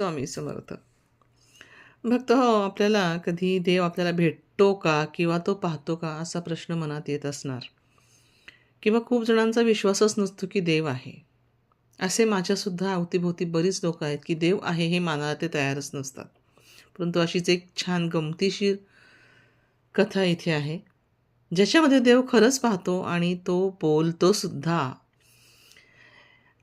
स्वामी समर्थ भक्त हो आपल्याला कधी देव आपल्याला भेटतो का किंवा तो पाहतो का असा प्रश्न मनात येत असणार. किंवा खूप जणांचा विश्वासच नसतो की देव आहे. असे माझ्यासुद्धा अवतीभोवती बरीच लोक आहेत की देव आहे हे मानायला ते तयारच नसतात. परंतु अशीच एक छान गमतीशीर कथा इथे आहे. ज्याच्यामध्ये देव खरंच पाहतो आणि तो बोलतो सुद्धा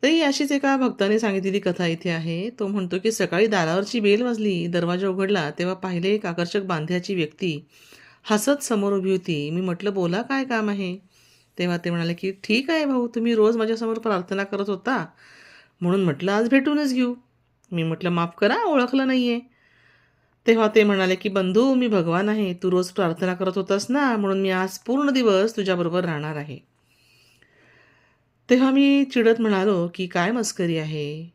तर ही अशीच एका भक्ताने सांगितलेली कथा इथे आहे. तो म्हणतो की सकाळी दारावरची बेल वाजली दरवाजा उघडला तेव्हा पाहिले एक आकर्षक बांध्याची व्यक्ती हसत समोर उभी होती. मी म्हटलं बोला काय काम आहे? तेव्हा ते म्हणाले की ठीक आहे भाऊ तुम्ही रोज माझ्यासमोर प्रार्थना करत होता. म्हणून म्हटलं आज भेटूनच घेऊ. मी म्हटलं माफ करा ओळखलं नाही आहे तेव्हा ते म्हणाले की बंधू मी भगवान आहे. तू रोज प्रार्थना करत होतास ना म्हणून मी आज पूर्ण दिवस तुझ्याबरोबर राहणार आहे. तेव्हा मी चिडत म्हणालो की काय मस्करी आहे?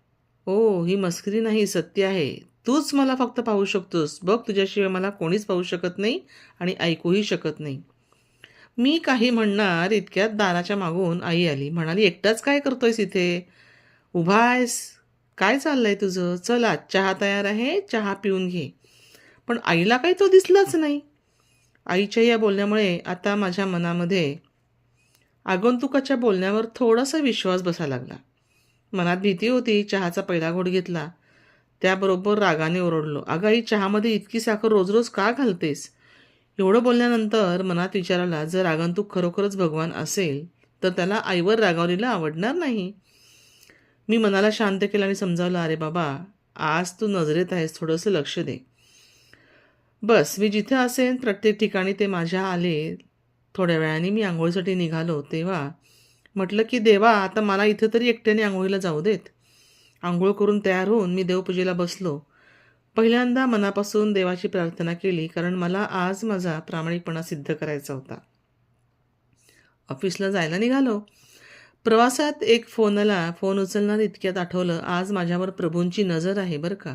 ओ ही मस्करी नाही सत्य आहे. तूच मला फक्त पाहू शकतोस. बघ तुझ्याशिवाय मला कोणीच पाहू शकत नाही आणि ऐकूही शकत नाही. मी काही म्हणणार इतक्यात दाराच्या मागून आई आली. म्हणाली एकटाच काय करतोयस इथे? उभा आहेस? काय चाललंय तुझं? चल चहा तयार आहे. चहा पिऊन घे. पण आईला काही तो दिसलाच नाही. आईच्या या बोलण्यामुळे आता माझ्या मनामध्ये आगंतुकाच्या बोलण्यावर थोडासा विश्वास बसा लागला. मनात भीती होती चहाचा पहिला घोट घेतला. त्याबरोबर रागाने ओरडलो. अगं आई चहामध्ये इतकी साखर रोज रोज का घालतेस? एवढं बोलल्यानंतर मनात विचारला जर आगंतुक खरोखरच भगवान असेल तर त्याला आईवर रागावलेलं आवडणार नाही. मी मनाला शांत केलं आणि समजावलं अरे बाबा आज तू नजरेत आहेस थोडंसं लक्ष दे. बस मी जिथे असेन प्रत्येक ठिकाणी ते माझ्या आले थोड्या वेळाने मी आंघोळीसाठी निघालो तेव्हा म्हटलं की देवा आता मला इथं तरी एकट्याने आंघोळीला जाऊ देत. आंघोळ करून तयार होऊन मी देवपूजेला बसलो. पहिल्यांदा मनापासून देवाची प्रार्थना केली कारण मला आज माझा प्रामाणिकपणा सिद्ध करायचा होता. ऑफिसला जायला निघालो. प्रवासात एक फोनला फोन उचलणार इतक्यात आठवलं आज माझ्यावर प्रभूंची नजर आहे बरं का.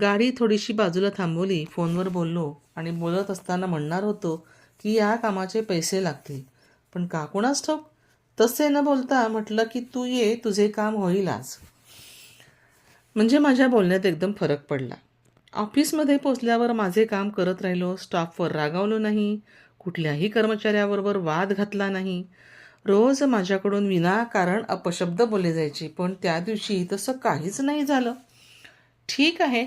गाडी थोडीशी बाजूला थांबवली फोनवर बोललो आणि बोलत असताना म्हणणार होतो की या कामाचे पैसे लागतील. पण का कुणास ठाऊक तसे न बोलता म्हटलं की तू ये तुझे काम होईल आज. म्हणजे माझ्या बोलण्यात एकदम फरक पडला. ऑफिसमध्ये पोचल्यावर माझे काम करत राहिलो स्टाफवर रागावलो नाही कुठल्याही कर्मचाऱ्याबरोबर वाद घातला नाही. रोज माझ्याकडून विनाकारण अपशब्द बोलले जायचे पण त्या दिवशी तसं काहीच नाही झालं. ठीक आहे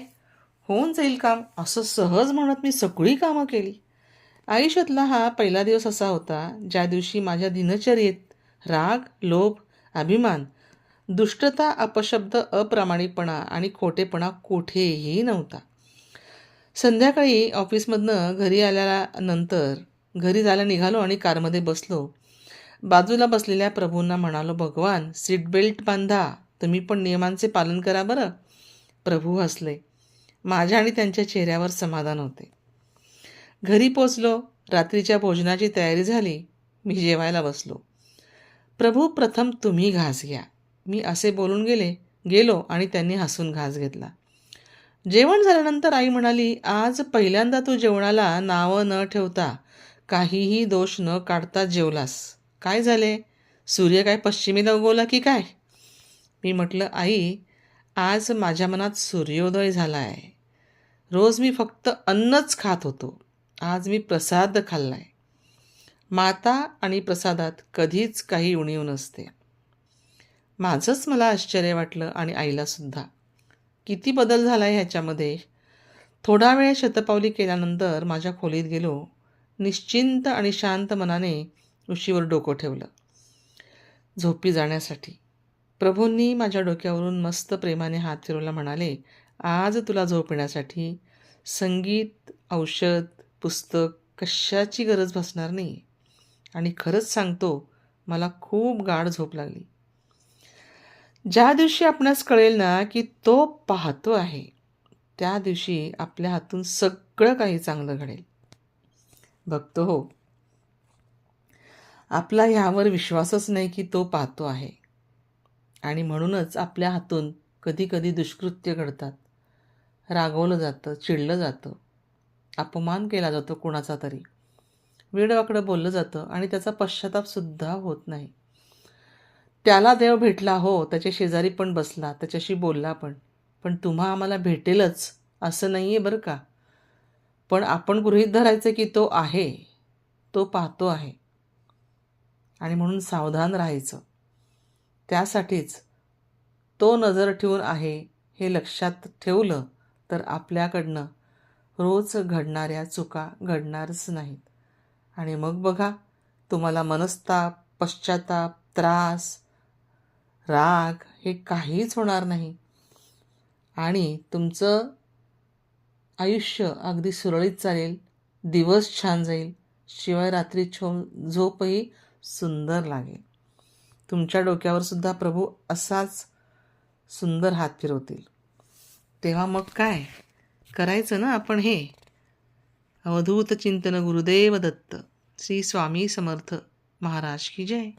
होऊन जाईल काम असं सहज म्हणत मी सगळी कामं केली. आयुष्यातला हा पहिला दिवस असा होता ज्या दिवशी माझ्या दिनचर्येत राग लोभ अभिमान दुष्टता अपशब्द अप्रामाणिकपणा आणि खोटेपणा कुठेही नव्हता. संध्याकाळी ऑफिसमधनं घरी आल्यानंतर घरी जायला निघालो आणि कारमध्ये बसलो. बाजूला बसलेल्या प्रभूंना म्हणालो भगवान सीट बेल्ट बांधा. तुम्ही पण नियमांचे पालन करा बरं. प्रभू हसले. माझ्या आणि त्यांच्या चेहऱ्यावर समाधान होते. घरी पोचलो रात्रीच्या भोजनाची तयारी झाली मी जेवायला बसलो. प्रभू प्रथम तुम्ही घास घ्या. मी असे बोलून गेले गेलो आणि त्यांनी हसून घास घेतला. जेवण झाल्यानंतर आई म्हणाली आज पहिल्यांदा तू जेवणाला नावं न ठेवता काहीही दोष न काढता जेवलास. काय झाले? सूर्य काय पश्चिमेला उगवला की काय? मी म्हटलं आई आज माझ्या मनात सूर्योदय झाला आहे रोज मी फक्त अन्नच खात होतो. आज मी प्रसाद खाल्लाय. माता आणि प्रसादात कधीच काही उणीव नसते. माझंच मला आश्चर्य वाटलं आणि आईलासुद्धा किती बदल झाला आहे ह्याच्यामध्ये. थोडा वेळ शतपावली केल्यानंतर माझ्या खोलीत गेलो. निश्चिंत आणि शांत मनाने उशीवर डोकं ठेवलं. झोपी जाण्यासाठी. प्रभूंनी माझ्या डोक्यावरून मस्त प्रेमाने हात फिरवला म्हणाले आज तुला झोप येण्यासाठी संगीत औषध पुस्तक कशाची गरज भासणार नाही आणि खरंच सांगतो मला खूप गाढ झोप लागली. ज्या दिवशी आपणास कळेल ना की तो पाहतो आहे त्या दिवशी आपल्या हातून सगळं काही चांगलं घडेल. बघतो हो. आपला ह्यावर विश्वासच नाही की तो पाहतो आहे. आणि म्हणूनच आपल्या हातून कधी कधी दुष्कृत्य घडतात. रागवलं जातं चिडलं जातं. अपमान केला जातो कुणाचा तरी. वेडवाकडं बोललं जातं आणि त्याचा पश्चातापसुद्धा होत नाही. त्याला देव भेटला हो त्याच्या शेजारी पण बसला त्याच्याशी बोलला पण. पण तुम्हा आम्हाला भेटेलच असं नाही आहे बरं का? पण आपण गृहीत धरायचं की तो आहे तो पाहतो आहे. आणि म्हणून सावधान राहायचं. त्यासाठीच तो नजर ठेवून आहे हे लक्षात ठेवलं तर आपल्याकडनं रोज घडणाऱ्या चुका घडणारच नाहीत. आणि मग बघा तुम्हाला मनस्ताप पश्चाताप त्रास राग हे काहीच होणार नाही. आणि तुमचं आयुष्य अगदी सुरळीत चालेल दिवस छान जाईल शिवाय रात्री छो झोपही सुंदर लागेल. तुमच्या डोक्यावर सुद्धा प्रभू असाच सुंदर हात फिरवतील. तेव्हा मग काय? करायचं ना आपण हे? अवधूत चिंतन गुरुदेव दत्त. श्री स्वामी समर्थ. महाराज की जय.